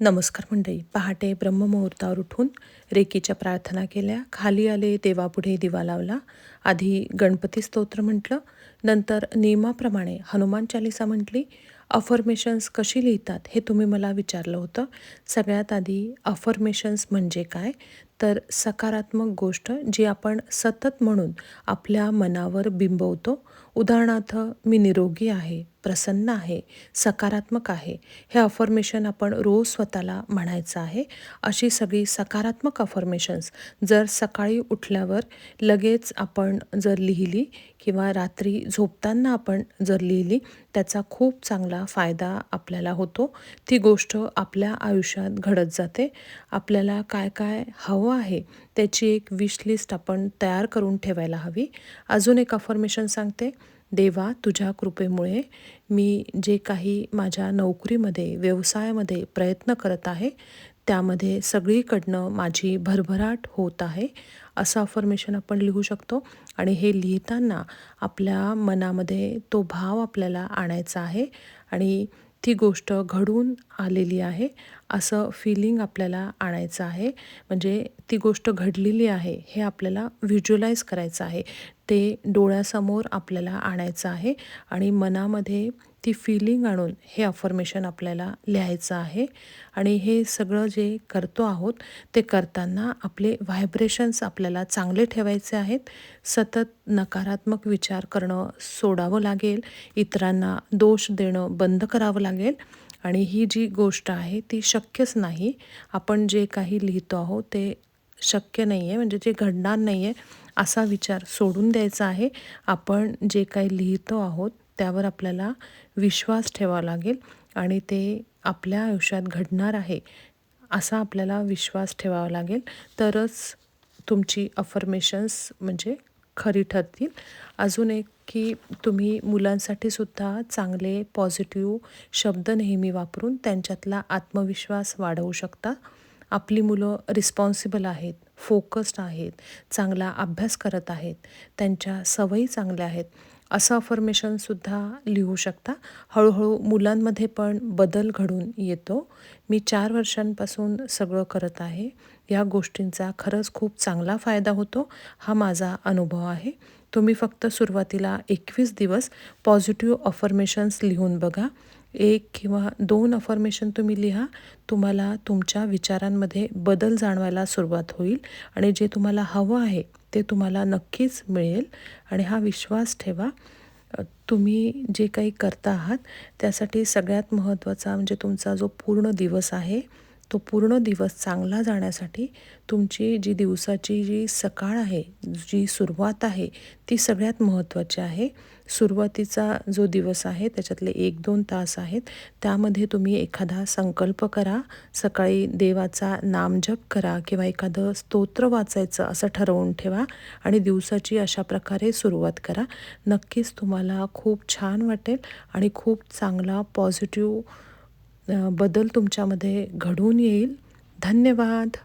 नमस्कार मंडळी. पहाटे ब्रह्ममुहूर्तावर उठून रेकीच्या प्रार्थना केल्या. खाली आले देवापुढे दिवा लावला. आधी गणपती स्तोत्र म्हटलं. नंतर नियमाप्रमाणे हनुमान चालिसा म्हटली. अफर्मेशन्स कशी लिहितात हे तुम्ही मला विचारलं होतं. सगळ्यात आधी अफर्मेशन्स म्हणजे काय? तर सकारात्मक गोष्ट जी आपण सतत म्हणून आपल्या मनावर बिंबवतो. उदाहरणार्थ मी निरोगी आहे प्रसन्न आहे सकारात्मक आहे हे अफर्मेशन आपण रोज स्वतःला म्हणायचं आहे. अशी सगळी सकारात्मक अफर्मेशन्स जर सकाळी उठल्यावर लगेच आपण जर लिहिली किंवा रात्री झोपताना आपण जर लिहिली त्याचा खूप चांगला फायदा आपल्याला होतो. ती गोष्ट आपल्या आयुष्यात घडत जाते. आपल्याला काय काय हवं आहे. त्याची एक विश लिस्ट आपण तयार करून ठेवायला हवी. अजून एक अफर्मेशन सांगते. देवा तुझ्या कृपेमुळे मी जे काही माझ्या नोकरीमध्ये व्यवसायामध्ये प्रयत्न करत आहे त्यामध्ये सगळीकडनं माझी भरभराट होत आहे असं अफर्मेशन आपण लिहू शकतो. आणि हे लिहिताना आपल्या मनामध्ये तो भाव आपल्याला आणायचा आहे. आणि ती गोष्ट घडून आलेली आहे असं फिलिंग आपल्याला आणायचं आहे. म्हणजे ती गोष्ट घडलेली आहे हे आपल्याला व्हिज्युअलाइज करायचं आहे. ते डोळ्यासमोर आपल्याला आणायचं आहे आणि मनामध्ये ती फिलिंग आणून हे अफर्मेशन आपल्याला लिहायचं आहे. आणि हे सगळं जे करतो आहोत ते करताना आपले व्हायब्रेशन्स आपल्याला चांगले ठेवायचे आहेत. सतत नकारात्मक विचार करणं सोडावं लागेल. इतरांना दोष देणं बंद करावं लागेल. आणि ही जी गोष्ट आहे ती शक्यच नाही. आपण जे काही लिहितो आहोत ते शक्य नाही आहे म्हणजे जे घडणार नाही आहे असा विचार सोडून द्यायचा आहे. आपण जे काही लिहितो आहोत त्यावर आपल्याला विश्वास ठेवावा लागेल आणि ते आपल्या आयुष्यात घडणार आहे असा आपल्याला विश्वास ठेवावा लागेल. तरच तुमची अफर्मेशन्स म्हणजे खरी ठरतील. अजून एक की तुम्ही मुलांसाठी सुद्धा चांगले पॉझिटिव्ह शब्द नेहमी वापरून त्यांच्यातला आत्मविश्वास वाढवू शकता. आपली मुलं रिस्पॉन्सिबल आहेत फोकस्ड आहेत चांगला अभ्यास करत आहेत त्यांच्या सवयी चांगल्या आहेत. असं अफर्मेशनसुद्धा लिहू शकता. हळूहळू मुलांमध्ये पण बदल घडून येतो. मी चार वर्षांपासून सगळं करत आहे. या गोष्टींचा खरंच खूप चांगला फायदा होतो. हा माझा अनुभव आहे. तुम्ही फक्त सुरुवातीला एकवीस दिवस पॉझिटिव्ह अफर्मेशन्स लिहून बघा. एक किंवा दोन अफर्मेशन तुम्ही लिहा तुम्हाला तुमच्या विचारांमध्ये बदल जाणवायला सुरुवात होईल आणि जे तुम्हाला हवं आहे ते तुम्हाला नक्कीच मिळेल. आणि हा विश्वास ठेवा. तुम्ही जे काही करता आहात त्यासाठी सगळ्यात महत्त्वाचा म्हणजे तुमचा जो पूर्ण दिवस आहे तो पूर्ण दिवस चांगला जाण्यासाठी तुमची जी दिवसाची जी सकाळ आहे जी सुरुवात आहे ती सगळ्यात महत्त्वाची आहे. सुरुवातीचा जो दिवस आहे त्याच्यातले एक दोन तास आहेत. त्यामध्ये तुम्ही एखादा संकल्प करा. सकाळी देवाचा नामजप करा किंवा एखादं स्तोत्र वाचायचं असं ठरवून ठेवा आणि दिवसाची अशा प्रकारे सुरुवात करा. नक्कीच तुम्हाला खूप छान वाटेल आणि खूप चांगला पॉझिटिव्ह बदल तुमच्यामध्ये घडून येईल. धन्यवाद.